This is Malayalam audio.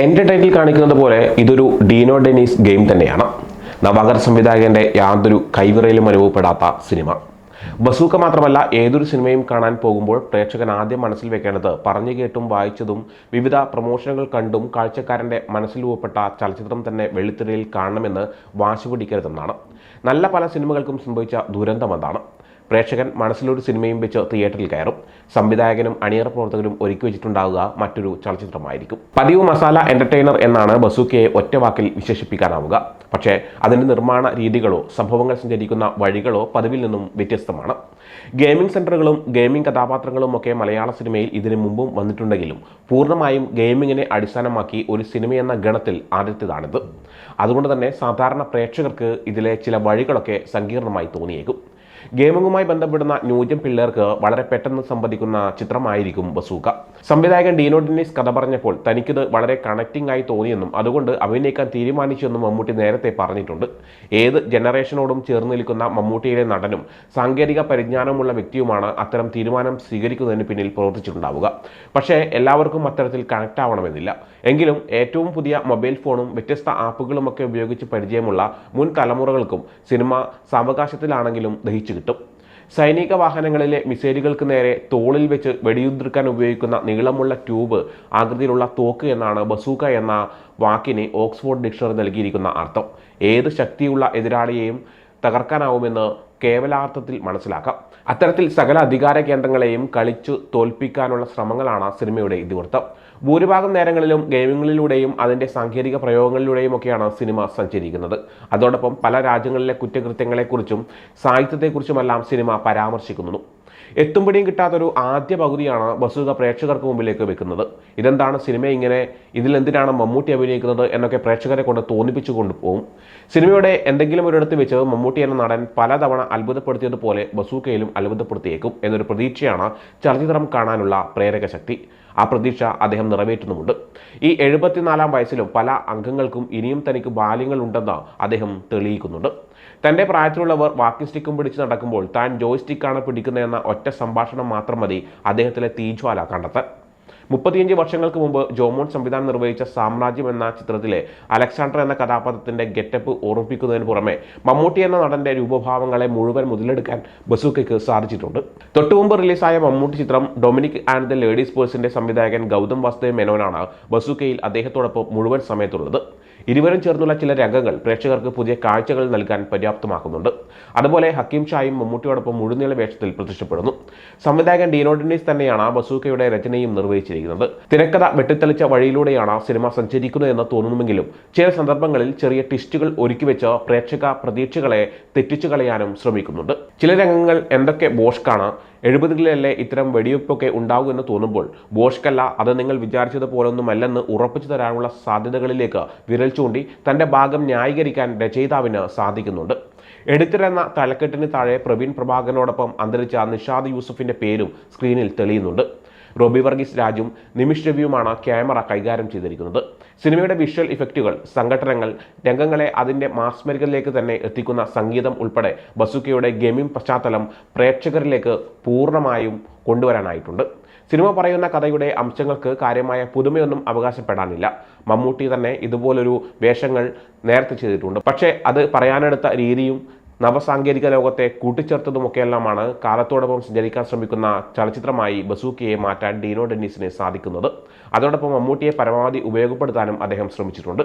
എന്റെ ടൈറ്റിൽ കാണിക്കുന്നത് പോലെ ഇതൊരു ഡീനോ ഡെനീസ് ഗെയിം തന്നെയാണ്. നവാഗർ സംവിധായകന്റെ യാതൊരു കൈവിറയിലും അനുഭവപ്പെടാത്ത സിനിമ. ബസൂക്ക മാത്രമല്ല ഏതൊരു സിനിമയും കാണാൻ പോകുമ്പോൾ പ്രേക്ഷകൻ ആദ്യം മനസ്സിൽ വെക്കേണ്ടത് പറഞ്ഞു കേട്ടും വായിച്ചതും വിവിധ പ്രൊമോഷനുകൾ കണ്ടും കാഴ്ചക്കാരന്റെ മനസ്സിൽ രൂപപ്പെട്ട ചലച്ചിത്രം തന്നെ വെള്ളിത്തിരയിൽ കാണണമെന്ന് വാശി പിടിക്കരുതെന്നാണ്. നല്ല പല സിനിമകൾക്കും സംഭവിച്ച ദുരന്തം അതാണ്. പ്രേക്ഷകൻ മനസ്സിലൊരു സിനിമയും വെച്ച് തിയേറ്ററിൽ കയറും. സംവിധായകനും അണിയറ പ്രവർത്തകരും ഒരുക്കി വെച്ചിട്ടുണ്ടാവുക മറ്റൊരു ചലച്ചിത്രമായിരിക്കും. പതിവ് മസാല എന്റർടൈനർ എന്നാണ് ബസൂക്കയെ ഒറ്റവാക്കിൽ വിശേഷിപ്പിക്കാനാവുക. പക്ഷേ അതിന്റെ നിർമ്മാണ രീതികളോ സംഭവങ്ങൾ സഞ്ചരിക്കുന്ന വഴികളോ പതിവിൽ നിന്നും വ്യത്യസ്തമാണ്. ഗെയിമിംഗ് സെന്ററുകളും ഗെയിമിംഗ് കഥാപാത്രങ്ങളും ഒക്കെ മലയാള സിനിമയിൽ ഇതിനു മുമ്പും വന്നിട്ടുണ്ടെങ്കിലും പൂർണമായും ഗെയിമിങ്ങിനെ അടിസ്ഥാനമാക്കി ഒരു സിനിമയെന്ന ഗണത്തിൽ ആദ്യത്തേതാണിത്. അതുകൊണ്ട് തന്നെ സാധാരണ പ്രേക്ഷകർക്ക് ഇതിലെ ചില വഴികളൊക്കെ സങ്കീർണമായി തോന്നിയേക്കും. ഗെയിമിങ്ങുമായി ബന്ധപ്പെടുന്ന ന്യൂജൻ പിള്ളേർക്ക് വളരെ പെട്ടെന്ന് സംവദിക്കുന്ന ചിത്രമായിരിക്കും ബസൂക്ക. സംവിധായകൻ ഡീനോ ഡെന്നിസ് കഥ പറഞ്ഞപ്പോൾ തനിക്കിത് വളരെ കണക്റ്റിംഗ് ആയി തോന്നിയെന്നും അതുകൊണ്ട് അഭിനയിക്കാൻ തീരുമാനിച്ചുവെന്നും മമ്മൂട്ടി നേരത്തെ പറഞ്ഞിട്ടുണ്ട്. ഏത് ജനറേഷനോടും ചേർന്ന് നിൽക്കുന്ന മമ്മൂട്ടിയിലെ നടനും സാങ്കേതിക പരിജ്ഞാനമുള്ള വ്യക്തിയുമാണ് അത്തരം തീരുമാനം സ്വീകരിക്കുന്നതിന് പിന്നിൽ പ്രവർത്തിച്ചിട്ടുണ്ടാവുക. പക്ഷേ എല്ലാവർക്കും അത്തരത്തിൽ കണക്റ്റ് ആവണമെന്നില്ല. എങ്കിലും ഏറ്റവും പുതിയ മൊബൈൽ ഫോണും വ്യത്യസ്ത ആപ്പുകളുമൊക്കെ ഉപയോഗിച്ച് പരിചയമുള്ള മുൻ തലമുറകൾക്കും സിനിമ സാവകാശത്തിലാണെങ്കിലും ദഹിച്ചു കിട്ടും. സൈനിക വാഹനങ്ങളിലെ മിസൈലുകൾക്ക് നേരെ തോളിൽ വെച്ച് വെടിയുതിർക്കാൻ ഉപയോഗിക്കുന്ന നീളമുള്ള ട്യൂബ് ആകൃതിയിലുള്ള തോക്ക് എന്നാണ് ബസൂക്ക എന്ന വാക്കിന് ഓക്സ്ഫോർഡ് ഡിക്ഷണറി നൽകിയിരിക്കുന്ന അർത്ഥം. ഏത് ശക്തിയുള്ള എതിരാളിയെയും തകർക്കാനാവുമെന്ന് കേവലാർത്ഥത്തിൽ മനസ്സിലാക്കാം. അത്തരത്തിൽ സകല അധികാര കേന്ദ്രങ്ങളെയും കളിച്ചു തോൽപ്പിക്കാനുള്ള ശ്രമങ്ങളാണ് സിനിമയുടെ ഇതിവൃത്തം. ഭൂരിഭാഗം നേരങ്ങളിലും ഗെയിമിങ്ങിലൂടെയും അതിന്റെ സാങ്കേതിക പ്രയോഗങ്ങളിലൂടെയും ഒക്കെയാണ് സിനിമ സഞ്ചരിക്കുന്നത്. അതോടൊപ്പം പല രാജ്യങ്ങളിലെ കുറ്റകൃത്യങ്ങളെക്കുറിച്ചും സാഹിത്യത്തെക്കുറിച്ചുമെല്ലാം സിനിമ പരാമർശിക്കുന്നു എത്തുംപിടിയും കിട്ടാത്തൊരു ആദ്യ പകുതിയാണ് വസ്തുത പ്രേക്ഷകർക്ക് മുമ്പിലേക്ക് വെക്കുന്നത്. ഇതെന്താണ് സിനിമ ഇങ്ങനെ ഇതിലെന്തിനാണ് മമ്മൂട്ടി അഭിനയിക്കുന്നത് എന്നൊക്കെ പ്രേക്ഷകരെ കൊണ്ട് തോന്നിപ്പിച്ചു കൊണ്ടുപോകും സിനിമയുടെ എന്തെങ്കിലും ഒരിടത്ത് വെച്ച് മമ്മൂട്ടി എന്ന നടൻ പലതവണ അത്ഭുതപ്പെടുത്തിയതുപോലെ ബസൂക്കയിലും അത്ഭുതപ്പെടുത്തിയേക്കും എന്നൊരു പ്രതീക്ഷയാണ് ചലച്ചിത്രം കാണാനുള്ള പ്രേരക ശക്തി. ആ പ്രതീക്ഷ അദ്ദേഹം നിറവേറ്റുന്നുമുണ്ട്. ഈ എഴുപത്തിനാലാം വയസ്സിലും പല അംഗങ്ങൾക്കും ഇനിയും തനിക്ക് ബാല്യങ്ങളുണ്ടെന്ന് അദ്ദേഹം തെളിയിക്കുന്നുണ്ട്. തന്റെ പ്രായത്തിലുള്ളവർ വാക്കിംഗ് സ്റ്റിക്കും പിടിച്ച് നടക്കുമ്പോൾ താൻ ജോയ് സ്റ്റിക്കാണ് പിടിക്കുന്നതെന്ന ഒറ്റ സംഭാഷണം മാത്രം മതി അദ്ദേഹത്തിലെ തീജ്വാല കണ്ടെത്താൻ. മുപ്പത്തിയഞ്ച് വർഷങ്ങൾക്ക് മുമ്പ് ജോമോൺ സംവിധാനം നിർവഹിച്ച സാമ്രാജ്യം എന്ന ചിത്രത്തിലെ അലക്സാണ്ടർ എന്ന കഥാപാത്രത്തിന്റെ ഗെറ്റപ്പ് ഓർമ്മിപ്പിക്കുന്നതിന് പുറമെ മമ്മൂട്ടി എന്ന നടന്റെ രൂപഭാവങ്ങളെ മുഴുവൻ മുതലെടുക്കാൻ ബസൂക്കയ്ക്ക് സാധിച്ചിട്ടുണ്ട്. തൊട്ടുമുമ്പ് റിലീസായ മമ്മൂട്ടി ചിത്രം ഡൊമിനിക് ആൻഡ് ദ ലേഡീസ് പേഴ്സിന്റെ സംവിധായകൻ ഗൗതം വാസുദേവ് മേനോനാണ് ബസൂക്കയിൽ അദ്ദേഹത്തോടൊപ്പം മുഴുവൻ സമയത്തുള്ളത്. ഇരുവരും ചേർന്നുള്ള ചില രംഗങ്ങൾ പ്രേക്ഷകർക്ക് പുതിയ കാഴ്ചകൾ നൽകാൻ പര്യാപ്തമാക്കുന്നുണ്ട്. അതുപോലെ ഹക്കീം ഷായും മമ്മൂട്ടിയോടൊപ്പം മുഴുനീള വേഷത്തിൽ പ്രത്യക്ഷപ്പെടുന്നു സംവിധായകൻ ഡീനോ ഡെന്നീസ് തന്നെയാണ് ബസൂക്കയുടെ രചനയും നിർവഹിച്ചിരിക്കുന്നത്. തിരക്കഥ വെട്ടിത്തെളിച്ച വഴിയിലൂടെയാണ് സിനിമ സഞ്ചരിക്കുന്നതെന്ന് തോന്നുന്നുവെങ്കിലും ചില സന്ദർഭങ്ങളിൽ ചെറിയ ട്വിസ്റ്റുകൾ ഒരുക്കി വെച്ച് പ്രേക്ഷക പ്രതീക്ഷകളെ തെറ്റിച്ചു കളയാനും ശ്രമിക്കുന്നുണ്ട്. ചില രംഗങ്ങൾ എന്തൊക്കെ ബോഷ്കാണ് എഴുപതുകളിലല്ലേ ഇത്തരം വെടിവെപ്പൊക്കെ ഉണ്ടാകുമെന്ന് തോന്നുമ്പോൾ ബോഷ്കല്ല അത് നിങ്ങൾ വിചാരിച്ചതുപോലൊന്നുമല്ലെന്ന് ഉറപ്പിച്ചു തരാനുള്ള സാധ്യതകളിലേക്ക് വിരൽ ചൂണ്ടി തന്റെ ഭാഗം ന്യായീകരിക്കാൻ രചയിതാവിന് സാധിക്കുന്നുണ്ട്. എഡിറ്റർ എന്ന തലക്കെട്ടിന് താഴെ പ്രവീൺ പ്രഭാകരനോടൊപ്പം അന്തരിച്ച നിഷാദ് യൂസഫിന്റെ പേരും സ്ക്രീനിൽ തെളിയുന്നുണ്ട്. റോബി വർഗീസ് രാജും നിമിഷ് രവിയുമാണ് ക്യാമറ കൈകാര്യം ചെയ്തിരിക്കുന്നത്. സിനിമയുടെ വിഷ്വൽ ഇഫക്റ്റുകൾ സംഘടനകൾ രംഗങ്ങളെ അതിന്റെ മാസ്മരികളിലേക്ക് തന്നെ എത്തിക്കുന്ന സംഗീതം ഉൾപ്പെടെ ബസുക്കയുടെ ഗെയിമിംഗ് പശ്ചാത്തലം പ്രേക്ഷകരിലേക്ക് പൂർണമായും കൊണ്ടുവരാനായിട്ടുണ്ട്. സിനിമ പറയുന്ന കഥയുടെ അംശങ്ങൾക്ക് കാര്യമായ പുതുമയൊന്നും അവകാശപ്പെടാനില്ല. മമ്മൂട്ടി തന്നെ ഇതുപോലൊരു വേഷങ്ങൾ നേരത്തെ ചെയ്തിട്ടുണ്ട്. പക്ഷേ അത് പറയാനെടുത്ത രീതിയും നവസാങ്കേതിക ലോകത്തെ കൂട്ടിച്ചേർത്തതുമൊക്കെയെല്ലാമാണ് കാലത്തോടൊപ്പം സഞ്ചരിക്കാൻ ശ്രമിക്കുന്ന ചലച്ചിത്രമായി ബസൂക്കിയെ മാറ്റാൻ ഡീനോ ഡെന്നീസിന് സാധിക്കുന്നത്. അതോടൊപ്പം മമ്മൂട്ടിയെ പരമാവധി ഉപയോഗപ്പെടുത്താനും അദ്ദേഹം ശ്രമിച്ചിട്ടുണ്ട്.